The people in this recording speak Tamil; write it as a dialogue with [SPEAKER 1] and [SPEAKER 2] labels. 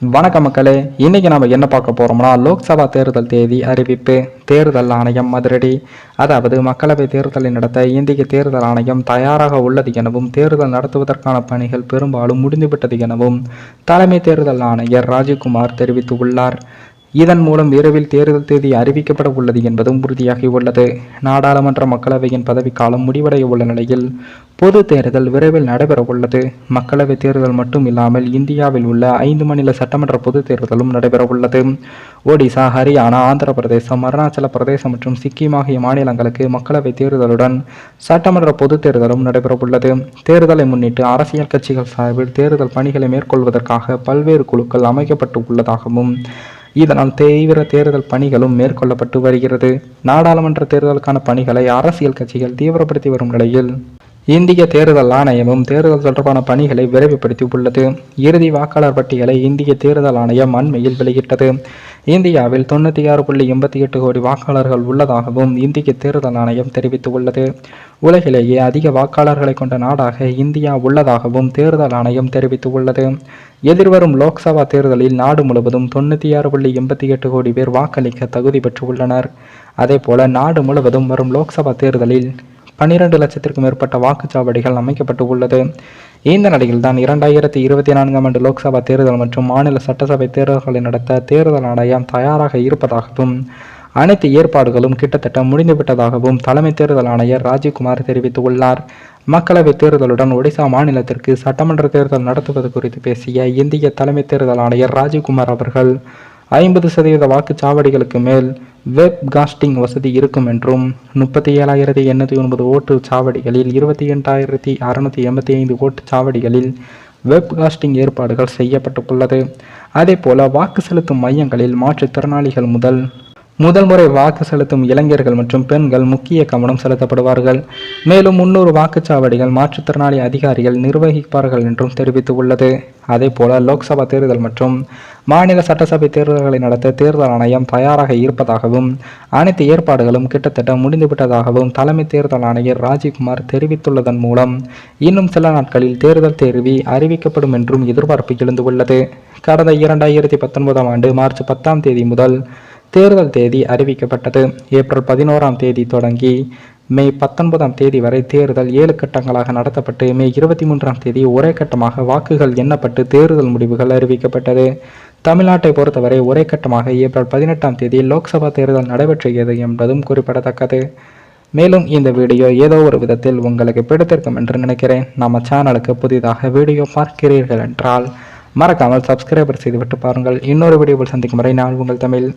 [SPEAKER 1] வணக்க மக்களே இன்னைக்கு நம்ம என்ன பார்க்க போறோம்னா லோக்சபா தேர்தல் தேதி அறிவிப்பு தேர்தல் ஆணையம் மதுரடி அதாவது மக்களவை தேர்தலை நடத்த இந்திய தேர்தல் ஆணையம் தயாராக உள்ளது எனவும் தேர்தல் நடத்துவதற்கான பணிகள் பெரும்பாலும் முடிந்துவிட்டது எனவும் தலைமை தேர்தல் ஆணையர் ராஜீவ்குமார் தெரிவித்துள்ளார். இதன் மூலம் விரைவில் தேர்தல் தேதி அறிவிக்கப்பட உள்ளது என்பதும் உறுதியாகியுள்ளது. நாடாளுமன்ற மக்களவையின் பதவிக்காலம் முடிவடைய உள்ள நிலையில் பொது தேர்தல் விரைவில் நடைபெற உள்ளது. மக்களவைத் தேர்தல் மட்டும் இல்லாமல் இந்தியாவில் உள்ள ஐந்து மாநில சட்டமன்ற பொது தேர்தலும் நடைபெற உள்ளது. ஒடிசா ஹரியானா ஆந்திர பிரதேசம் அருணாச்சல பிரதேசம் மற்றும் சிக்கிம் ஆகிய மாநிலங்களுக்கு மக்களவைத் தேர்தலுடன் சட்டமன்ற பொது தேர்தலும் நடைபெற உள்ளது. தேர்தலை முன்னிட்டு அரசியல் கட்சிகள் சார்பில் தேர்தல் பணிகளை மேற்கொள்வதற்காக பல்வேறு குழுக்கள் அமைக்கப்பட்டு உள்ளதாகவும் இதனால் தீவிர தேர்தல் பணிகளும் மேற்கொள்ளப்பட்டு வருகிறது. நாடாளுமன்ற தேர்தலுக்கான பணிகளை அரசியல் கட்சிகள் தீவிரப்படுத்தி வரும் நிலையில் இந்திய தேர்தல் ஆணையமும் தேர்தல் தொடர்பான பணிகளை விரைவுபடுத்தி உள்ளது. இறுதி வாக்காளர் பட்டியலை இந்திய தேர்தல் ஆணையம் அண்மையில் வெளியிட்டது. இந்தியாவில் தொண்ணூற்றி ஆறு புள்ளி எண்பத்தி எட்டு கோடி வாக்காளர்கள் உள்ளதாகவும் இந்திய தேர்தல் ஆணையம் தெரிவித்துள்ளது. உலகிலேயே அதிக வாக்காளர்களை கொண்ட நாடாக இந்தியா உள்ளதாகவும் தேர்தல் ஆணையம் தெரிவித்துள்ளது. எதிர்வரும் லோக்சபா தேர்தலில் நாடு முழுவதும் தொண்ணூற்றி ஆறு புள்ளி எண்பத்தி எட்டு கோடி பேர் வாக்களிக்க தகுதி பெற்றுள்ளனர். அதேபோல நாடு முழுவதும் வரும் லோக்சபா தேர்தலில் பன்னிரண்டு லட்சத்திற்கும் மேற்பட்ட வாக்குச்சாவடிகள் அமைக்கப்பட்டு உள்ளது இந்த நிலையில் தான் இரண்டாயிரத்தி இருபத்தி நான்காம் ஆண்டு லோக்சபா தேர்தல் மற்றும் மாநில சட்டசபை தேர்தல்களை நடத்த தேர்தல் ஆணையம் தயாராக இருப்பதாகவும் அனைத்து ஏற்பாடுகளும் கிட்டத்தட்ட முடிந்துவிட்டதாகவும் தலைமை தேர்தல் ஆணையர் ராஜீவ்குமார் தெரிவித்துள்ளார். மக்களவைத் தேர்தலுடன் ஒடிசா மாநிலத்திற்கு சட்டமன்ற தேர்தல் நடத்துவது குறித்து பேசிய இந்திய தலைமை தேர்தல் ஆணையர் ராஜீவ்குமார் அவர்கள் ஐம்பது சதவீத வாக்குச்சாவடிகளுக்கு மேல் வெப் காஸ்டிங் வசதி இருக்கும் என்றும் முப்பத்தி ஏழாயிரத்தி எண்ணூற்றி ஒன்பது ஓட்டு சாவடிகளில் இருபத்தி எட்டாயிரத்தி அறுநூற்றி எண்பத்தி ஐந்து ஓட்டு சாவடிகளில் வெப் காஸ்டிங் ஏற்பாடுகள் செய்யப்பட்டுள்ளது. அதேபோல வாக்கு செலுத்தும் மையங்களில் மாற்றுத்திறனாளிகள் முதல் முதல் முறை வாக்கு செலுத்தும் இளைஞர்கள் மற்றும் பெண்கள் முக்கிய கவனம் செலுத்தப்படுவார்கள். மேலும் முன்னூறு வாக்குச்சாவடிகள் மாற்றுத்திறனாளி அதிகாரிகள் நிர்வகிப்பார்கள் என்றும் தெரிவித்துள்ளது. அதேபோல லோக்சபா தேர்தல் மற்றும் மாநில சட்டசபை தேர்தல்களை நடத்த தேர்தல் ஆணையம் தயாராக இருப்பதாகவும் அனைத்து ஏற்பாடுகளும் கிட்டத்தட்ட முடிந்துவிட்டதாகவும் தலைமை தேர்தல் ஆணையர் ராஜீவ்குமார் தெரிவித்துள்ளதன் மூலம் இன்னும் சில நாட்களில் தேர்தல் தேர்வி அறிவிக்கப்படும் என்றும் எதிர்பார்ப்பு எழுந்துள்ளது. கடந்த இரண்டாயிரத்தி பத்தொன்பதாம் ஆண்டு மார்ச் பத்தாம் தேதி முதல் தேர்தல் தேதி அறிவிக்கப்பட்டது. ஏப்ரல் பதினோராம் தேதி தொடங்கி மே பத்தொன்பதாம் தேதி வரை தேர்தல் ஏழு கட்டங்களாக நடத்தப்பட்டு மே இருபத்தி மூன்றாம் தேதி ஒரே கட்டமாக வாக்குகள் எண்ணப்பட்டு தேர்தல் முடிவுகள் அறிவிக்கப்பட்டது. தமிழ்நாட்டை பொறுத்தவரை ஒரே கட்டமாக ஏப்ரல் பதினெட்டாம் தேதி லோக்சபா தேர்தல் நடைபெற்றது என்பதும் குறிப்பிடத்தக்கது. மேலும் இந்த வீடியோ ஏதோ ஒரு விதத்தில் உங்களுக்கு பிடித்திருக்கும் என்று நினைக்கிறேன். நம்ம சேனலுக்கு புதிதாக வீடியோ பார்க்கிறீர்கள் என்றால் மறக்காமல் சப்ஸ்கிரைபர் செய்துவிட்டு பாருங்கள். இன்னொரு வீடியோவில் சந்திக்கும் வரை நான் உங்கள் தமிழ்.